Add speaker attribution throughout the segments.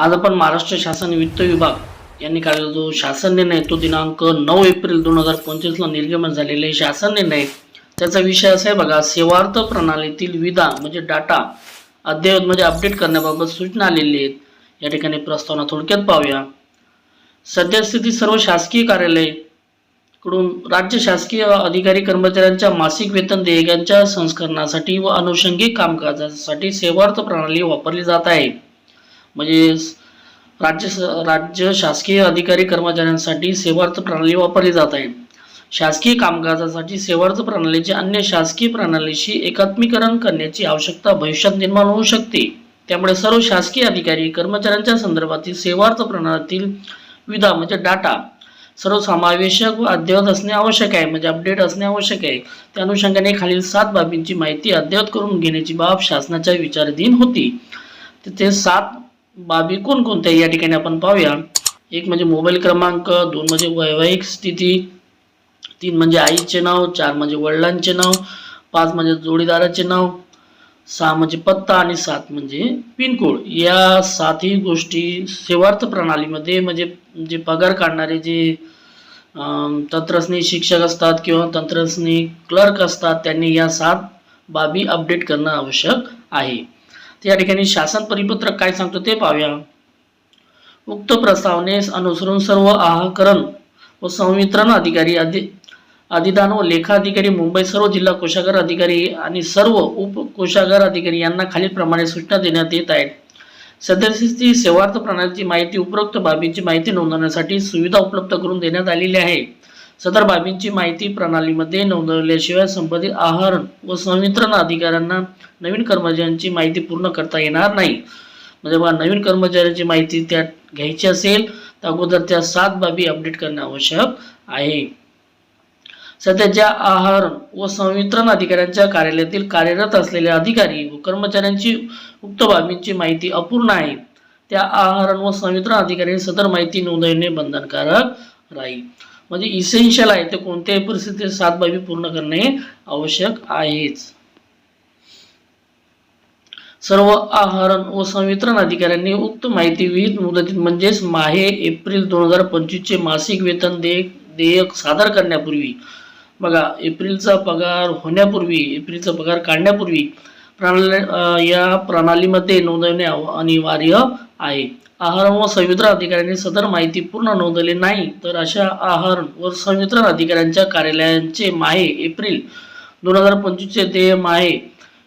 Speaker 1: आज आपण महाराष्ट्र शासन वित्त विभाग यांनी काढलेला जो शासन निर्णय तो दिनांक नऊ एप्रिल दोन हजार पंचवीसला निर्गमन झालेले शासन निर्णय त्याचा विषय असा आहे बघा सेवार्थ प्रणालीतील विधा म्हणजे डाटा अद्ययावत म्हणजे अपडेट करण्याबाबत सूचना आलेली आहेत. या ठिकाणी प्रस्तावना थोडक्यात पाहूया. सद्यस्थिती सर्व शासकीय कार्यालयकडून राज्य शासकीय अधिकारी कर्मचाऱ्यांच्या मासिक वेतन देयकांच्या संस्करणासाठी व अनुषंगिक कामकाजासाठी सेवार्थ प्रणाली वापरली जात आहे. म्हणजे राज्य राज्य शासकीय अधिकारी कर्मचाऱ्यांसाठी सेवार्थ प्रणाली वापरली जात आहे. शासकीय कामकाजासाठी सेवार्थ प्रणालीचे अन्य शासकीय प्रणालीशी एकात्मीकरण करण्याची आवश्यकता भविष्यात निर्माण होऊ शकते. त्यामुळे सर्व शासकीय अधिकारी कर्मचाऱ्यांच्या संदर्भातील सेवार्थ प्रणालीतील विधा म्हणजे डाटा सर्वसमावेशक व अद्ययावत असणे आवश्यक आहे म्हणजे अपडेट असणे आवश्यक आहे. त्या अनुषंगाने खालील सात बाबींची माहिती अद्ययावत करून घेण्याची बाब शासनाच्या विचाराधीन होती. तिथे सात बाबी कोणकोणत्या या ठिकाणी आपण पाहूया? एक म्हणजे मोबाईल क्रमांक दोन म्हणजे वैवाहिक स्थिती तीन म्हणजे आईचे नाव चार म्हणजे वडिलांचे नाव पाच म्हणजे जोडीदाराचे नाव सहा म्हणजे पत्ता आणि सात म्हणजे पिनकोड. या सातही गोष्टी सेवार्थ प्रणालीमध्ये म्हणजे जे पगार काढणारे जे तंत्रस्नी शिक्षक असतात किंवा तंत्रस्नी क्लर्क असतात त्यांनी या सात बाबी अपडेट करणं आवश्यक आहे. तर या ठिकाणी शासन परिपत्रक काय सांगतो ते पाहूया. उक्त प्रस्तावनेस अनुसरून सर्व आहाकरण व संवितरण अधिकारी अधि अधिदान व लेखा अधिकारी मुंबई सर्व जिल्हा कोषागार अधिकारी आणि सर्व उप कोषागार अधिकारी यांना खालीलप्रमाणे सूचना देण्यात येत आहेत. सदस्यस्थिती सेवार्थ प्रणालीची माहिती उपरोक्त बाबींची माहिती नोंदवण्यासाठी सुविधा उपलब्ध करून देण्यात आलेली आहे. सदर बाबींची माहिती प्रणालीमध्ये नोंदवल्याशिवाय संबंधित आहरण व संवितरण अधिकाऱ्यांना नवीन कर्मचाऱ्यांची माहिती पूर्ण करता येणार नाही. म्हणजे बघा नवीन कर्मचाऱ्यांची माहिती त्यात घ्यायची असेल तर अगोदर त्या सात बाबी अपडेट करणे आवश्यक आहे. सध्याच्या आहार व संवितरण अधिकाऱ्यांच्या कार्यालयातील कार्यरत असलेले अधिकारी व कर्मचाऱ्यांची उक्त बाबींची माहिती अपूर्ण आहे. त्या आहार व संवितरण अधिकाऱ्यांनी सदर माहिती नोंदविणे बंधनकारक राहील. म्हणजे इसेन्शियल आहे ते कोणत्याही परिस्थितीत सात बाबी पूर्ण करणे आवश्यक आहेच. सर्व आहरण व संवितरण अधिकाऱ्यांनी उक्त माहिती विहित मुदतीत म्हणजेच माहे एप्रिल दोन हजार पंचवीसचे मासिक वेतन देयक देयक सादर करण्यापूर्वी. बघा एप्रिलचा पगार होण्यापूर्वी एप्रिलचा पगार काढण्यापूर्वी प्रणाली या प्रणालीमध्ये नोंदवणे अनिवार्य आहे. आहार व संवितरण अधिकाऱ्यांनी सदर माहिती पूर्ण नोंदवली नाही तर अशा आहार व संवितरण अधिकाऱ्यांच्या कार्यालयांचे माहे एप्रिल दोन हजार पंचवीसचे देय माहे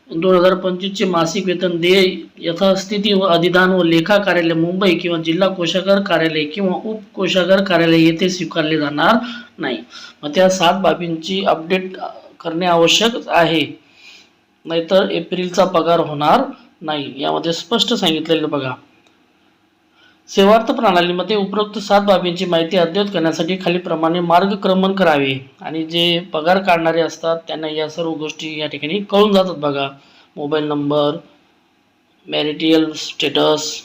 Speaker 1: दोन हजार पंचवीसचे मासिक वेतन देय यथास्थिती व अधिदान व लेखा कार्यालय मुंबई किंवा जिल्हा कोषागार कार्यालय किंवा उपकोशागार कार्यालय येथे स्वीकारले जाणार नाही. मग त्या सात बाबींची अपडेट करणे आवश्यक आहे. नाहीतर एप्रिलचा पगार होणार नाही. यामध्ये स्पष्ट सांगितलेलं बघा. सेवार्थ प्रणालीमध्ये उपरोक्त सात बाबींची माहिती अद्ययावत करण्यासाठी खालीप्रमाणे मार्गक्रमण करावे. आणि जे पगार काढणारे असतात त्यांना या सर्व गोष्टी या ठिकाणी कळून जातात बघा. Mobile number marital status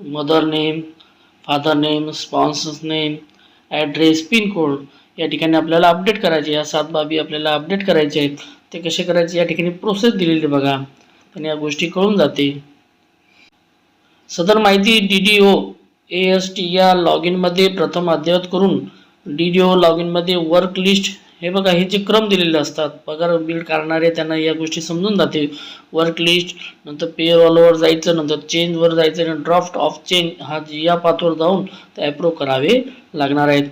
Speaker 1: mother name father name sponsors name address pincode या ठिकाणी आपल्याला अपडेट करायचे या सात बाबी आपल्याला अपडेट करायचे आहेत. ते कसे करायचे या ठिकाणी प्रोसेस दिलेली बघा. आणि या गोष्टी कळून जाते. सदर माहिती D D O A S T या लॉग इनमध्ये प्रथम अद्ययावत करून डी डी ओ लॉग इनमध्ये वर्क लिस्ट हे बघा हे जे क्रम दिलेले असतात पगार बिल काढणारे त्यांना या गोष्टी समजून जाते वर्क लिस्ट नंतर पे ऑलवर जायचं नंतर चेंजवर जायचं आणि ड्राफ्ट ऑफ चेंज हा या पाथवर जाऊन ते ॲप्रूव्ह करावे लागणार आहेत.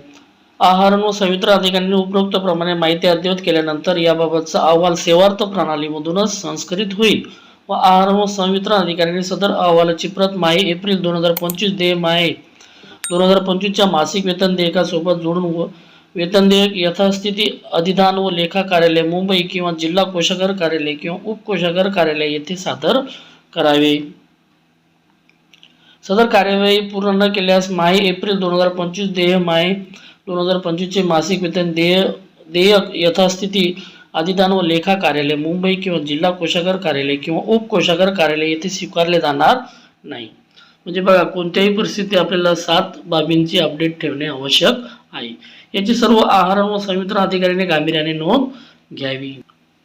Speaker 1: आहार व संवितरण अधिकाऱ्यांनी उपरोक्तप्रमाणे माहिती अद्ययावत केल्यानंतर याबाबतचा अहवाल सेवार्थ प्रणालीमधूनच संस्कृत होईल. व आहार व संवितरण अधिकाऱ्यांनी सदर अहवालाची प्रत माहे एप्रिल दोन हजार पंचवीस दे माहे. दोन हजार पंचवीसच्या मासिक वेतन देयकासोबत जोडून व वेतन देयक यथास्थिती अधिदान व लेखा कार्यालय मुंबई किंवा जिल्हा कोशागर कार्यालय किंवा उपकोषागार कार्यालय येथे सादर करावे. सदर कार्यवाही पूर्ण न केल्यास माहे एप्रिल दोन हजार पंचवीस देय माहे दोन हजार पंचवीसचे मासिक वेतन देय देयक यथास्थिती अधिदान व लेखा कार्यालय मुंबई किंवा जिल्हा कोषागर कार्यालय किंवा उपकोशागर कार्यालय येथे स्वीकारले जाणार नाही. म्हणजे बघा कोणत्याही परिस्थिती आपल्याला सात बाबींची अपडेट ठेवणे आवश्यक आहे. याची सर्व आहार व संविधान अधिकाऱ्याने गांभीर्याने नोंद घ्यावी.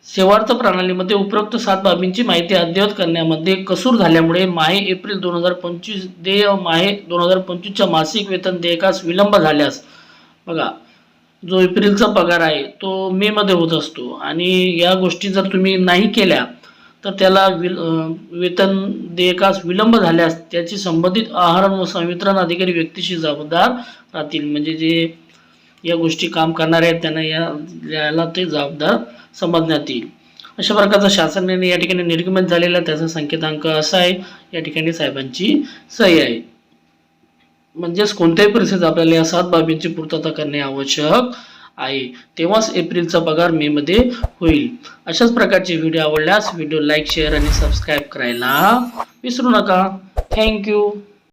Speaker 1: सेवार्थ प्रणालीमध्ये उपरोक्त सात बाबींची माहिती अद्ययावत करण्यामध्ये कसूर झाल्यामुळे माहे एप्रिल दोन हजार पंचवीस देय माहे दोन हजार पंचवीसच्या मासिक वेतन देयकास विलंब झाल्यास बघा जो एप्रिलचा पगार आहे तो मेमध्ये होत असतो. आणि या गोष्टी जर तुम्ही नाही केल्या तर त्याला विल वेतन देयकास विलंब झाल्यास त्याची संबंधित आहार व संवितरण अधिकारी व्यक्तीशी जबाबदार राहतील. म्हणजे जे या गोष्टी काम करणारे आहेत त्यांना या याला ते जबाबदार समजण्यात येईल. अशा प्रकारचा शासन निर्णय या ठिकाणी निर्गमित झालेला त्याचा संकेतांक असा आहे या ठिकाणी साहेबांची सही आहे. म्हणजेच कोणत्याही परिस्थितीत आपल्याला या सात बाबींची पूर्तता करणे आवश्यक आहे. तेव्हाच एप्रिलचा पगार मे मध्ये होईल. अशाच प्रकारचे व्हिडिओ आवडल्यास व्हिडिओ लाईक शेअर आणि सबस्क्राईब करायला विसरू नका. थँक्यू.